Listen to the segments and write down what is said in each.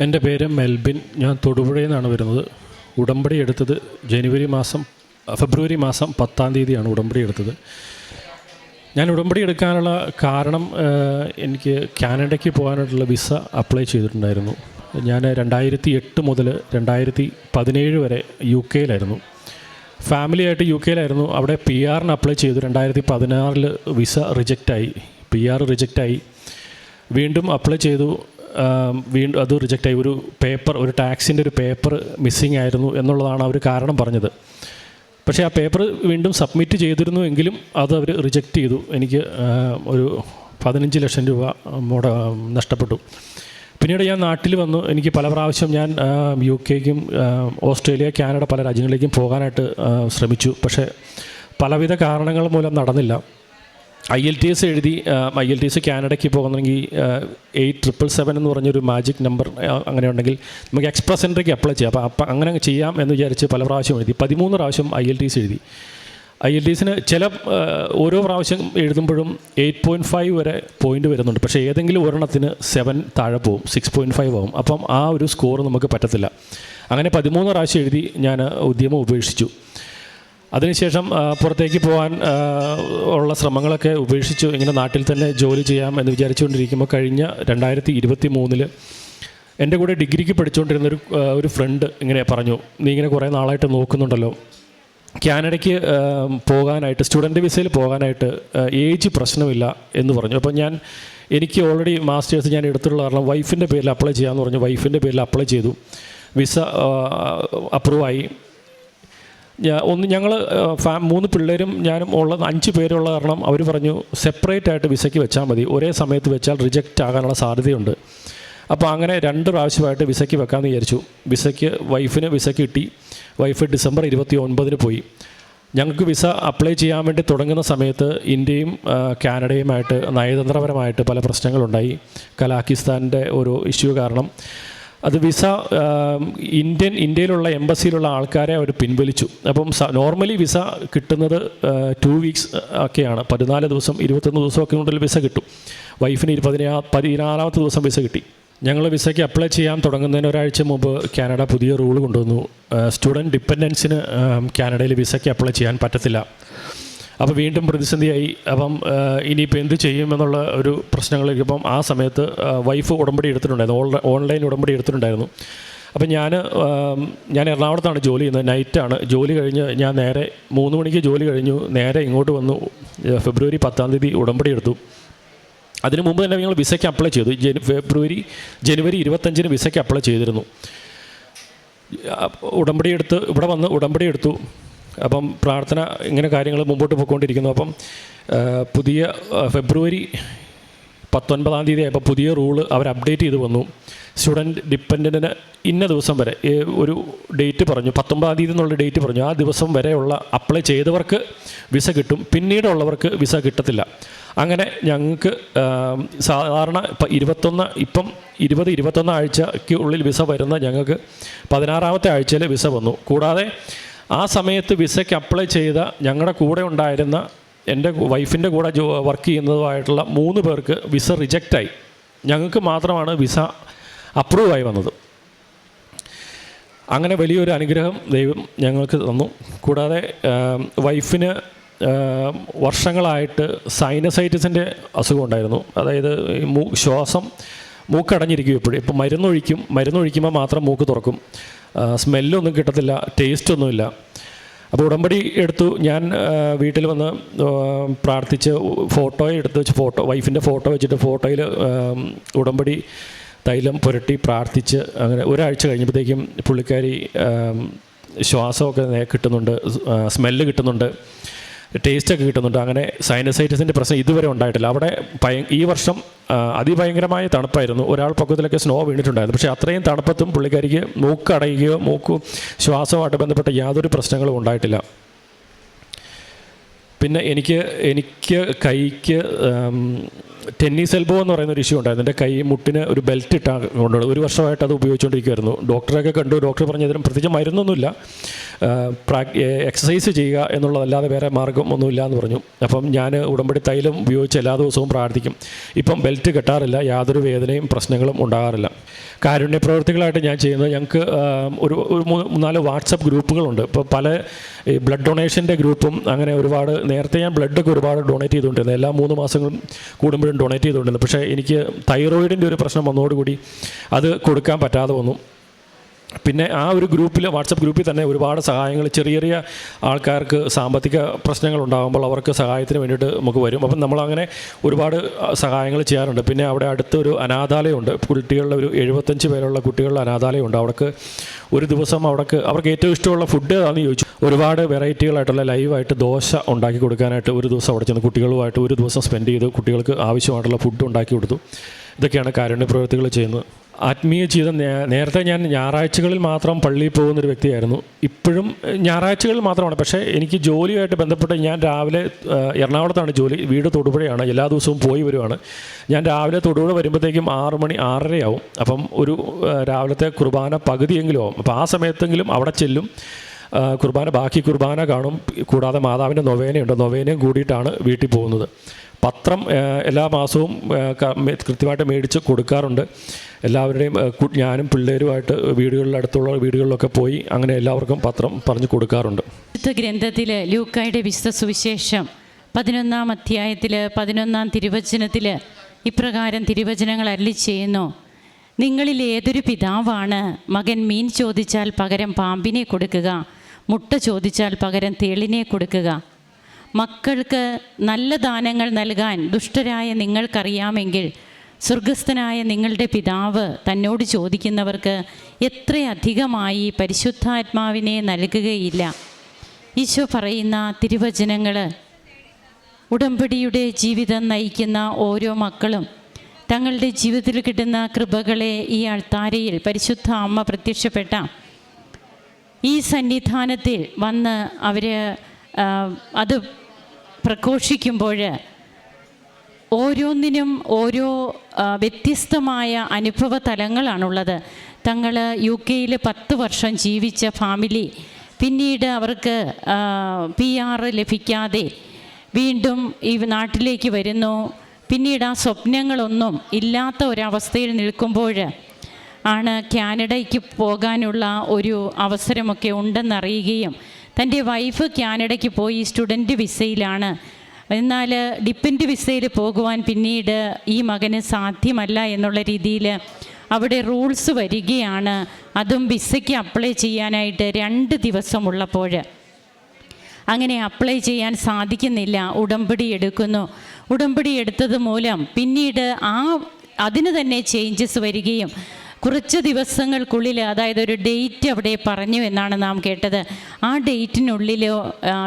എന്റെ പേര് മെൽബിൻ. ഞാൻ തൊടുപുഴയിൽ നിന്നാണ് വരുന്നത്. ഉടമ്പടി എടുത്തത് ജനുവരി മാസം ഫെബ്രുവരി മാസം പത്താം തീയതിയാണ് ഉടമ്പടി എടുത്തത്. ഞാൻ ഉടമ്പടി എടുക്കാനുള്ള കാരണം എനിക്ക് കാനഡയ്ക്ക് പോകാനായിട്ടുള്ള വിസ അപ്ലൈ ചെയ്തിട്ടുണ്ടായിരുന്നു. ഞാൻ രണ്ടായിരത്തി എട്ട് മുതൽ രണ്ടായിരത്തി പതിനേഴ് വരെ യു കെയിലായിരുന്നു. ഫാമിലിയായിട്ട് യു കെയിലായിരുന്നു. അവിടെ പി ആറിന് അപ്ലൈ ചെയ്തു. രണ്ടായിരത്തി പതിനാറിൽ വിസ റിജക്റ്റായി. പി ആർ റിജക്റ്റായി. വീണ്ടും അപ്ലൈ ചെയ്തു. വീണ്ടും അത് റിജക്റ്റ് ആയി. ഒരു പേപ്പർ ഒരു ടാക്സിന്റെ ഒരു പേപ്പർ മിസ്സിങ് ആയിരുന്നു എന്നുള്ളതാണ് അവർ കാരണം പറഞ്ഞത്. പക്ഷേ ആ പേപ്പർ വീണ്ടും സബ്മിറ്റ് ചെയ്തിരുന്നു എങ്കിലും അത് അവർ റിജക്റ്റ് ചെയ്തു. എനിക്ക് ഒരു പതിനഞ്ച് ലക്ഷം രൂപ മുട നഷ്ടപ്പെട്ടു. പിന്നീട് ഞാൻ നാട്ടിൽ വന്നു. എനിക്ക് പല പ്രാവശ്യം ഞാൻ യു കെക്കും ഓസ്ട്രേലിയ കാനഡ പല രാജ്യങ്ങളിലേക്കും പോകാനായിട്ട് ശ്രമിച്ചു. പക്ഷേ പലവിധ കാരണങ്ങൾ മൂലം നടന്നില്ല. ഐ എൽ ടി എസ് എഴുതി ഐ എൽ ടി എസ് കാനഡയ്ക്ക് പോകുന്നെങ്കിൽ എയ്റ്റ് ട്രിപ്പിൾ സെവൻ എന്ന് പറഞ്ഞൊരു മാജിക് നമ്പർ അങ്ങനെ ഉണ്ടെങ്കിൽ നമുക്ക് എക്സ്പ്രസ് എൻട്രിക്ക് അപ്ലൈ ചെയ്യാം. അപ്പോൾ അപ്പം അങ്ങനെ ചെയ്യാം എന്ന് വിചാരിച്ച് പല പ്രാവശ്യം എഴുതി. പതിമൂന്ന് പ്രാവശ്യം ഐ എൽ ടി എസ് എഴുതി. ഐ എൽ ടി എസിന് ചില ഓരോ പ്രാവശ്യം എഴുതുമ്പോഴും എയ്റ്റ് പോയിന്റ് ഫൈവ് വരെ പോയിന്റ് വരുന്നുണ്ട്. പക്ഷേ ഏതെങ്കിലും ഒരെണ്ണത്തിന് സെവൻ താഴെ പോകും സിക്സ് പോയിന്റ് ഫൈവ് ആവും. അപ്പം ആ ഒരു സ്കോർ നമുക്ക് പറ്റത്തില്ല. അങ്ങനെ പതിമൂന്ന് പ്രാവശ്യം എഴുതി ഞാൻ ഉദ്യമം ഉപേക്ഷിച്ചു. അതിനുശേഷം പുറത്തേക്ക് പോകാൻ ഉള്ള ശ്രമങ്ങളൊക്കെ ഉപേക്ഷിച്ചു. ഇങ്ങനെ നാട്ടിൽ തന്നെ ജോലി ചെയ്യാം എന്ന് വിചാരിച്ചുകൊണ്ടിരിക്കുമ്പോൾ കഴിഞ്ഞ രണ്ടായിരത്തി ഇരുപത്തി മൂന്നിൽ എന്റെ കൂടെ ഡിഗ്രിക്ക് പഠിച്ചുകൊണ്ടിരുന്ന ഒരു ഒരു ഫ്രണ്ട് ഇങ്ങനെ പറഞ്ഞു നീ ഇങ്ങനെ കുറേ നാളായിട്ട് നോക്കുന്നുണ്ടല്ലോ. കാനഡയ്ക്ക് പോകാനായിട്ട് സ്റ്റുഡന്റ് വിസയിൽ പോകാനായിട്ട് ഏജ് പ്രശ്നമില്ല എന്ന് പറഞ്ഞു. അപ്പോൾ ഞാൻ എനിക്ക് ഓൾറെഡി മാസ്റ്റേഴ്സ് ഞാൻ എടുത്തിട്ടുള്ള കാരണം വൈഫിന്റെ പേരിൽ അപ്ലൈ ചെയ്യാമെന്ന് പറഞ്ഞു. വൈഫിന്റെ പേരിൽ അപ്ലൈ ചെയ്തു. വിസ അപ്രൂവായി. ഒന്ന് ഞങ്ങൾ മൂന്ന് പിള്ളേരും ഞാനും ഉള്ള അഞ്ച് പേരുള്ള കാരണം അവർ പറഞ്ഞു സെപ്പറേറ്റ് ആയിട്ട് വിസയ്ക്ക് വെച്ചാൽ മതി. ഒരേ സമയത്ത് വെച്ചാൽ റിജക്റ്റ് ആകാനുള്ള സാധ്യതയുണ്ട്. അപ്പോൾ അങ്ങനെ രണ്ട് പ്രാവശ്യമായിട്ട് വിസയ്ക്ക് വെക്കാമെന്ന് വിചാരിച്ചു. വിസയ്ക്ക് വൈഫിന് വിസയ്ക്ക് കിട്ടി. വൈഫ് ഡിസംബർ ഇരുപത്തി ഒൻപതിന് പോയി. ഞങ്ങൾക്ക് വിസ അപ്ലൈ ചെയ്യാൻ വേണ്ടി തുടങ്ങുന്ന സമയത്ത് ഇന്ത്യയും കാനഡയുമായിട്ട് നയതന്ത്രപരമായിട്ട് പല പ്രശ്നങ്ങളുണ്ടായി. കലാക്കിസ്ഥാന്റെ ഒരു ഇഷ്യൂ കാരണം. അത് വിസ ഇന്ത്യൻ ഇന്ത്യയിലുള്ള എംബസിയിലുള്ള ആൾക്കാരെ അവർ പിൻവലിച്ചു. അപ്പം നോർമലി വിസ കിട്ടുന്നത് ടു വീക്സ് ഒക്കെയാണ്. പതിനാല് ദിവസം ഇരുപത്തൊന്ന് ദിവസമൊക്കെ കൊണ്ടുള്ള വിസ കിട്ടും. വൈഫിന് പതിനാ പതിനാലാമത്തെ ദിവസം വിസ കിട്ടി. ഞങ്ങൾ വിസയ്ക്ക് അപ്ലൈ ചെയ്യാൻ തുടങ്ങുന്നതിന് ഒരാഴ്ച മുമ്പ് കാനഡ പുതിയ റൂൾ കൊണ്ടുവന്നു. സ്റ്റുഡന്റ് ഡിപ്പെൻഡൻസിന് കാനഡയിൽ വിസയ്ക്ക് അപ്ലൈ ചെയ്യാൻ പറ്റത്തില്ല. അപ്പോൾ വീണ്ടും പ്രതിസന്ധിയായി. അപ്പം ഇനിയിപ്പോൾ എന്ത് ചെയ്യുമെന്നുള്ള ഒരു പ്രശ്നങ്ങളൊക്കെ ഇപ്പം ആ സമയത്ത് വൈഫ് ഉടമ്പടി എടുത്തിട്ടുണ്ടായിരുന്നു. ഓൺലൈ- ഓൺലൈൻ ഉടമ്പടി എടുത്തിട്ടുണ്ടായിരുന്നു. അപ്പം ഞാൻ ഞാൻ എറണാകുളത്താണ് ജോലി ചെയ്യുന്നത്. നൈറ്റാണ്. ജോലി കഴിഞ്ഞ് ഞാൻ നേരെ മൂന്ന് മണിക്ക് ജോലി കഴിഞ്ഞു. നേരെ ഇങ്ങോട്ട് വന്നു. ഫെബ്രുവരി പത്താം തീയതി ഉടമ്പടി എടുത്തു. അതിനു മുമ്പ് തന്നെ ഞങ്ങൾ വിസയ്ക്ക് അപ്ലൈ ചെയ്തു. ജനു ഫെബ്രുവരി ജനുവരി ഇരുപത്തഞ്ചിന് വിസയ്ക്ക് അപ്ലൈ ചെയ്തിരുന്നു. ഉടമ്പടി എടുത്ത് ഇവിടെ വന്ന് ഉടമ്പടി എടുത്തു. അപ്പം പ്രാർത്ഥന ഇങ്ങനെ കാര്യങ്ങൾ മുമ്പോട്ട് പോയിക്കൊണ്ടിരിക്കുന്നു. അപ്പം പുതിയ ഫെബ്രുവരി പത്തൊൻപതാം തീയതി ആയപ്പോൾ പുതിയ റൂൾ അവർ അപ്ഡേറ്റ് ചെയ്ത് വന്നു. സ്റ്റുഡന്റ് ഡിപ്പെൻഡന്റിന് ഇന്ന ദിവസം വരെ ഒരു ഡേറ്റ് പറഞ്ഞു. പത്തൊമ്പതാം തീയതി എന്നുള്ള ഡേറ്റ് പറഞ്ഞു. ആ ദിവസം വരെയുള്ള അപ്ലൈ ചെയ്തവർക്ക് വിസ കിട്ടും. പിന്നീടുള്ളവർക്ക് വിസ കിട്ടത്തില്ല. അങ്ങനെ ഞങ്ങൾക്ക് സാധാരണ ഇപ്പം ഇരുപത്തൊന്ന് ഇപ്പം ഇരുപത് ഇരുപത്തൊന്ന് ആഴ്ചയ്ക്ക് ഉള്ളിൽ വിസ വരുന്ന ഞങ്ങൾക്ക് പതിനാറാമത്തെ ആഴ്ചയിൽ വിസ വന്നു. കൂടാതെ ആ സമയത്ത് വിസയ്ക്ക് അപ്ലൈ ചെയ്ത ഞങ്ങളുടെ കൂടെ ഉണ്ടായിരുന്ന എന്റെ വൈഫിന്റെ കൂടെ ജോ വർക്ക് ചെയ്യുന്നതുമായിട്ടുള്ള മൂന്ന് പേർക്ക് വിസ റിജക്റ്റായി ഞങ്ങൾക്ക് മാത്രമാണ് വിസ അപ്രൂവ് ആയി വന്നത്. അങ്ങനെ വലിയൊരു അനുഗ്രഹം ദൈവം ഞങ്ങൾക്ക് തന്നു. കൂടാതെ വൈഫിന് വർഷങ്ങളായിട്ട് സൈനസൈറ്റിസിന്റെ അസുഖം ഉണ്ടായിരുന്നു. അതായത് ശ്വാസം മൂക്കടഞ്ഞിരിക്കും എപ്പോഴും ഇപ്പോൾ മരുന്നൊഴിക്കും മരുന്നൊഴിക്കുമ്പോൾ മാത്രം മൂക്ക് തുറക്കും. സ്മെല്ലൊന്നും കിട്ടത്തില്ല ടേസ്റ്റൊന്നുമില്ല. അപ്പോൾ ഉടമ്പടി എടുത്തു. ഞാൻ വീട്ടിൽ വന്ന് പ്രാർത്ഥിച്ച് ഫോട്ടോ എടുത്ത് വെച്ച് ഫോട്ടോ വൈഫിന്റെ ഫോട്ടോ വെച്ചിട്ട് ഫോട്ടോയിൽ ഉടമ്പടി തൈലം പുരട്ടി പ്രാർത്ഥിച്ച് അങ്ങനെ ഒരാഴ്ച കഴിഞ്ഞപ്പോഴത്തേക്കും പുള്ളിക്കാരി ശ്വാസമൊക്കെ കിട്ടുന്നുണ്ട് സ്മെല്ല് കിട്ടുന്നുണ്ട്. ടേസ്റ്റൊക്കെ കിട്ടുന്നുണ്ട്. അങ്ങനെ സൈനസൈറ്റിസിന്റെ പ്രശ്നം ഇതുവരെ ഉണ്ടായിട്ടില്ല. അവിടെ ഭയ ഈ വർഷം അതിഭയങ്കരമായ തണുപ്പായിരുന്നു. ഒരാൾ പൊക്കത്തിലൊക്കെ സ്നോ വീണിട്ടുണ്ടായിരുന്നു. പക്ഷേ അത്രയും തണുപ്പത്തും പുള്ളിക്കാരിക്ക് മൂക്ക് അടയുകയോ മൂക്ക് ശ്വാസവുമായിട്ട് ബന്ധപ്പെട്ട യാതൊരു പ്രശ്നങ്ങളും ഉണ്ടായിട്ടില്ല. പിന്നെ എനിക്ക് എനിക്ക് കൈക്ക് ടെന്നീസ് എൽബോ എന്ന് പറയുന്ന ഒരു ഇഷ്യൂ ഉണ്ടായിരുന്നു. എന്റെ കൈ മുട്ടിന് ഒരു ബെൽറ്റ് ഇട്ടാ കൊണ്ടുള്ളത് ഒരു വർഷമായിട്ട് അത് ഉപയോഗിച്ചുകൊണ്ടിരിക്കുമായിരുന്നു ഡോക്ടറെയൊക്കെ കണ്ടു. ഡോക്ടർ പറഞ്ഞതിനും പ്രത്യേകിച്ച് മരുന്നൊന്നുമില്ല. എക്സസൈസ് ചെയ്യുക എന്നുള്ളതല്ലാതെ വേറെ മാർഗം ഒന്നുമില്ല എന്ന് പറഞ്ഞു. അപ്പം ഞാൻ ഉടമ്പടി തൈലം ഉപയോഗിച്ച് എല്ലാ ദിവസവും പ്രാർത്ഥിക്കും. ഇപ്പം ബെൽറ്റ് കെട്ടാറില്ല. യാതൊരു വേദനയും പ്രശ്നങ്ങളും ഉണ്ടാകാറില്ല. കാരുണ്യ പ്രവർത്തികളായിട്ട് ഞാൻ ചെയ്യുന്നത് ഞങ്ങൾക്ക് ഒരു ഒരു നാല് വാട്സപ്പ് ഗ്രൂപ്പുകളുണ്ട്. ഇപ്പോൾ പല ബ്ലഡ് ഡൊണേഷന്റെ ഗ്രൂപ്പും അങ്ങനെ ഒരുപാട് നേരത്തെ ഞാൻ ബ്ലഡൊക്കെ ഒരുപാട് ഡൊണേറ്റ് ചെയ്തുകൊണ്ടിരുന്നു. എല്ലാ മൂന്ന് മാസങ്ങളും കൂടുമ്പോഴും ഡൊണേറ്റ് ചെയ്തുകൊണ്ടിരുന്നു. പക്ഷേ എനിക്ക് തൈറോയിഡിന്റെ ഒരു പ്രശ്നം വന്നതോടുകൂടി അത് കൊടുക്കാൻ പറ്റാതെ വന്നു. പിന്നെ ആ ഒരു ഗ്രൂപ്പിൽ വാട്സപ്പ് ഗ്രൂപ്പിൽ തന്നെ ഒരുപാട് സഹായങ്ങൾ ചെറിയ ചെറിയ ആൾക്കാർക്ക് സാമ്പത്തിക പ്രശ്നങ്ങൾ ഉണ്ടാകുമ്പോൾ അവർക്ക് സഹായത്തിന് വേണ്ടിയിട്ട് നമുക്ക് വരും. അപ്പം നമ്മളങ്ങനെ ഒരുപാട് സഹായങ്ങൾ ചെയ്യാറുണ്ട്. പിന്നെ അവിടെ അടുത്തൊരു അനാഥാലയമുണ്ട്. കുട്ടികളുടെ ഒരു എഴുപത്തഞ്ച് പേരുള്ള കുട്ടികളുടെ അനാഥാലയമുണ്ട്. അവർക്ക് ഒരു ദിവസം അവിടേക്ക് അവർക്ക് ഏറ്റവും ഇഷ്ടമുള്ള ഫുഡ് ഏതാണെന്ന് ചോദിച്ചു. ഒരുപാട് വെറൈറ്റികളായിട്ടുള്ള ലൈവായിട്ട് ദോശ ഉണ്ടാക്കി കൊടുക്കാനായിട്ട് ഒരു ദിവസം അവിടെ ചെന്ന് കുട്ടികളുമായിട്ട് ഒരു ദിവസം സ്പെൻഡ് ചെയ്ത് കുട്ടികൾക്ക് ആവശ്യമായിട്ടുള്ള ഫുഡ് ഉണ്ടാക്കി കൊടുത്തു. ഇതൊക്കെയാണ് കാരുണ്യ പ്രവൃത്തികൾ ചെയ്യുന്നത്. ആത്മീയ ജീവിതം നേരത്തെ ഞാൻ ഞായറാഴ്ചകളിൽ മാത്രം പള്ളിയിൽ പോകുന്ന ഒരു വ്യക്തിയായിരുന്നു. ഇപ്പോഴും ഞായറാഴ്ചകളിൽ മാത്രമാണ്. പക്ഷേ എനിക്ക് ജോലിയായിട്ട് ബന്ധപ്പെട്ട് ഞാൻ രാവിലെ എറണാകുളത്താണ് ജോലി. വീട് തൊടുപുഴയാണ്. എല്ലാ ദിവസവും പോയി വരുവാണ്. ഞാൻ രാവിലെ തൊടുപുഴ വരുമ്പോഴത്തേക്കും ആറ് മണി ആറരയാവും. അപ്പം ഒരു രാവിലത്തെ കുർബാന പകുതിയെങ്കിലും ആവും. അപ്പോൾ ആ സമയത്തെങ്കിലും അവിടെ ചെല്ലും. കുർബാന ബാക്കി കുർബാന കാണും. കൂടാതെ മാതാവിന്റെ നൊവേനയുണ്ട്. നൊവേനയും കൂടിയിട്ടാണ് വീട്ടിൽ പോകുന്നത്. പത്രം എല്ലാ മാസവും കൃത്യമായിട്ട് മേടിച്ച് കൊടുക്കാറുണ്ട്. എല്ലാവരുടെയും ഞാനും പിള്ളേരുമായിട്ട് വീടുകളിൽ അടുത്തുള്ള വീടുകളിലൊക്കെ പോയി അങ്ങനെ എല്ലാവർക്കും പത്രം പറഞ്ഞു കൊടുക്കാറുണ്ട്. ഗ്രന്ഥത്തിൽ ലൂക്കായുടെ വിശുദ്ധ സുവിശേഷം പതിനൊന്നാം അധ്യായത്തിൽ പതിനൊന്നാം തിരുവചനത്തിൽ ഇപ്രകാരം തിരുവചനങ്ങൾ അരളി ചെയ്യുന്നു. നിങ്ങളിൽ ഏതൊരു പിതാവാണ് മകൻ മീൻ ചോദിച്ചാൽ പകരം പാമ്പിനെ കൊടുക്കുക മുട്ട ചോദിച്ചാൽ പകരം തേളിനെ കൊടുക്കുക. മക്കൾക്ക് നല്ല ദാനങ്ങൾ നൽകാൻ ദുഷ്ടരായ നിങ്ങൾക്കറിയാമെങ്കിൽ സ്വർഗസ്ഥനായ നിങ്ങളുടെ പിതാവ് തന്നോട് ചോദിക്കുന്നവർക്ക് എത്രയധികമായി പരിശുദ്ധാത്മാവിനെ നൽകുകയില്ല. ഈശോ പറയുന്ന തിരുവചനങ്ങൾ ഉടമ്പടിയുടെ ജീവിതം നയിക്കുന്ന ഓരോ മക്കളും തങ്ങളുടെ ജീവിതത്തിൽ കിട്ടുന്ന കൃപകളെ ഈ അൾത്താരയിൽ പരിശുദ്ധ അമ്മ പ്രത്യക്ഷപ്പെട്ട ഈ സന്നിധാനത്തിൽ വന്ന് അവർ അത് പ്രഘോഷിക്കുമ്പോൾ ഓരോന്നിനും ഓരോ വ്യത്യസ്തമായ അനുഭവ തലങ്ങളാണുള്ളത് തങ്ങൾ യു കെയിൽ പത്ത് വർഷം ജീവിച്ച ഫാമിലി. പിന്നീട് അവർക്ക് പി ആർ ലഭിക്കാതെ വീണ്ടും ഈ നാട്ടിലേക്ക് വരുന്നു. പിന്നീട് ആ സ്വപ്നങ്ങളൊന്നും ഇല്ലാത്ത ഒരവസ്ഥയിൽ നിൽക്കുമ്പോൾ ആണ് കാനഡയ്ക്ക് പോകാനുള്ള ഒരു അവസരമൊക്കെ ഉണ്ടെന്നറിയുകയും തന്റെ വൈഫ് കാനഡയ്ക്ക് പോയി സ്റ്റുഡന്റ് വിസയിലാണ് എന്നാൽ ഡിപ്പെൻഡ് വിസയിൽ പോകുവാൻ പിന്നീട് ഈ മകന് സാധ്യമല്ല എന്നുള്ള രീതിയിൽ അവിടെ റൂൾസ് വരികയാണ്. അതും വിസയ്ക്ക് അപ്ലൈ ചെയ്യാനായിട്ട് രണ്ട് ദിവസമുള്ളപ്പോൾ. അങ്ങനെ അപ്ലൈ ചെയ്യാൻ സാധിക്കുന്നില്ല. ഉടമ്പടി എടുക്കുന്നു. ഉടമ്പടി എടുത്തത് മൂലം പിന്നീട് ആ അതിന് തന്നെ ചേഞ്ചസ് വരികയും കുറച്ച് ദിവസങ്ങൾക്കുള്ളിൽ അതായത് ഒരു ഡേറ്റ് അവിടെ പറഞ്ഞു എന്നാണ് നാം കേട്ടത്. ആ ഡേറ്റിനുള്ളിൽ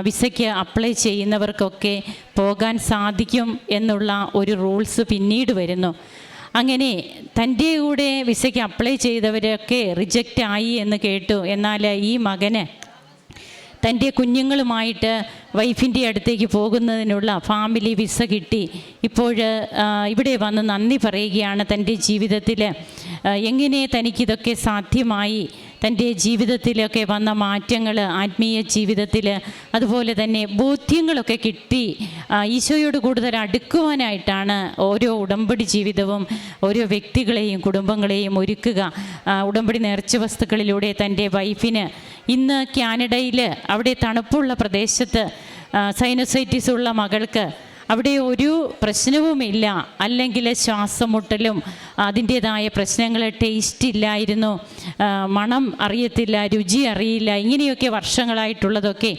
വിസയ്ക്ക് അപ്ലൈ ചെയ്യുന്നവർക്കൊക്കെ പോകാൻ സാധിക്കും എന്നുള്ള ഒരു റൂൾസ് പിന്നീട് വരുന്നു. അങ്ങനെ തന്റെ കൂടെ വിസയ്ക്ക് അപ്ലൈ ചെയ്തവരൊക്കെ റിജക്റ്റ് ആയി എന്ന് കേട്ടു. എന്നാൽ ഈ മകന് തന്റെ കുഞ്ഞുങ്ങളുമായിട്ട് വൈഫിന്റെ അടുത്തേക്ക് പോകുന്നതിനുള്ള ഫാമിലി വിസ കിട്ടി. ഇപ്പോൾ ഇവിടെ വന്ന് നന്ദി പറയുകയാണ് തന്റെ ജീവിതത്തിൽ. എങ്ങനെ തനിക്കിതൊക്കെ സാധ്യമായി? തന്റെ ജീവിതത്തിലൊക്കെ വന്ന മാറ്റങ്ങൾ ആത്മീയ ജീവിതത്തിൽ അതുപോലെ തന്നെ ബോധ്യങ്ങളൊക്കെ കിട്ടി. ഈശോയോട് കൂടുതൽ അടുക്കുവാനായിട്ടാണ് ഓരോ ഉടമ്പടി ജീവിതവും ഓരോ വ്യക്തികളെയും കുടുംബങ്ങളെയും ഒരുക്കുക. ഉടമ്പടി നേർച്ച വസ്തുക്കളിലൂടെ തന്റെ വൈഫിന് ഇന്ന് കാനഡയിൽ അവിടെ തണുപ്പുള്ള പ്രദേശത്ത് സൈനസൈറ്റിസ് ഉള്ള മകൾക്ക് അവിടെ ഒരു പ്രശ്നവുമില്ല. അല്ലെങ്കിൽ ശ്വാസം മുട്ടലും അതിന്റേതായ പ്രശ്നങ്ങൾ ടേസ്റ്റ് ഇല്ലായിരുന്നു. മണം അറിയത്തില്ല രുചി അറിയില്ല ഇങ്ങനെയൊക്കെ വർഷങ്ങളായിട്ടുള്ളതൊക്കെ.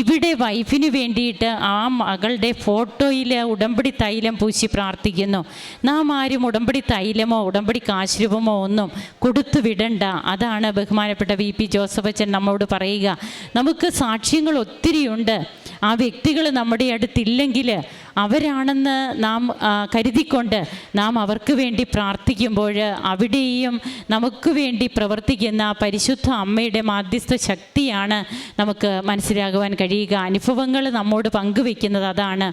ഇവിടെ വൈഫിന് വേണ്ടിയിട്ട് ആ മകളുടെ ഫോട്ടോയിൽ ഉടമ്പടി തൈലം പൂശി പ്രാർത്ഥിക്കുന്നു. നാം ആരും ഉടമ്പടി തൈലമോ ഉടമ്പടി കാശ്രൂപമോ ഒന്നും കൊടുത്തു വിടണ്ട. അതാണ് ബഹുമാനപ്പെട്ട വി പി ജോസഫ് അച്ഛൻ നമ്മോട് പറയുക. നമുക്ക് സാക്ഷ്യങ്ങൾ ഒത്തിരിയുണ്ട്. ആ വ്യക്തികൾ നമ്മുടെ അടുത്തില്ലെങ്കിൽ അവരാണെന്ന് നാം കരുതിക്കൊണ്ട് നാം അവർക്ക് വേണ്ടി പ്രാർത്ഥിക്കുമ്പോൾ അവിടെയും നമുക്ക് വേണ്ടി പ്രവർത്തിക്കുന്ന പരിശുദ്ധ അമ്മയുടെ മാധ്യസ്ഥ ശക്തിയാണ് നമുക്ക് മനസ്സിലാകുവാൻ കഴിയുക. അനുഭവങ്ങൾ നമ്മോട് പങ്കുവെക്കുന്നത് അതാണ്.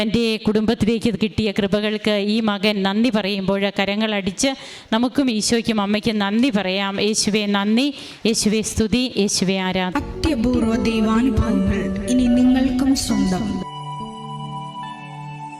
തന്റെ കുടുംബത്തിലേക്ക് കിട്ടിയ കൃപകൾക്ക് ഈ മകൻ നന്ദി പറയുമ്പോൾ കരങ്ങളടിച്ച് നമുക്കും ഈശോയ്ക്കും അമ്മയ്ക്കും നന്ദി പറയാം. യേശുവെ നന്ദി. യേശുവെ സ്തുതി. യേശുവെ ആരാധന. അത്യപൂർവ ദൈവാനുഭവങ്ങൾ ഇനി നിങ്ങൾക്കും സ്വന്തം.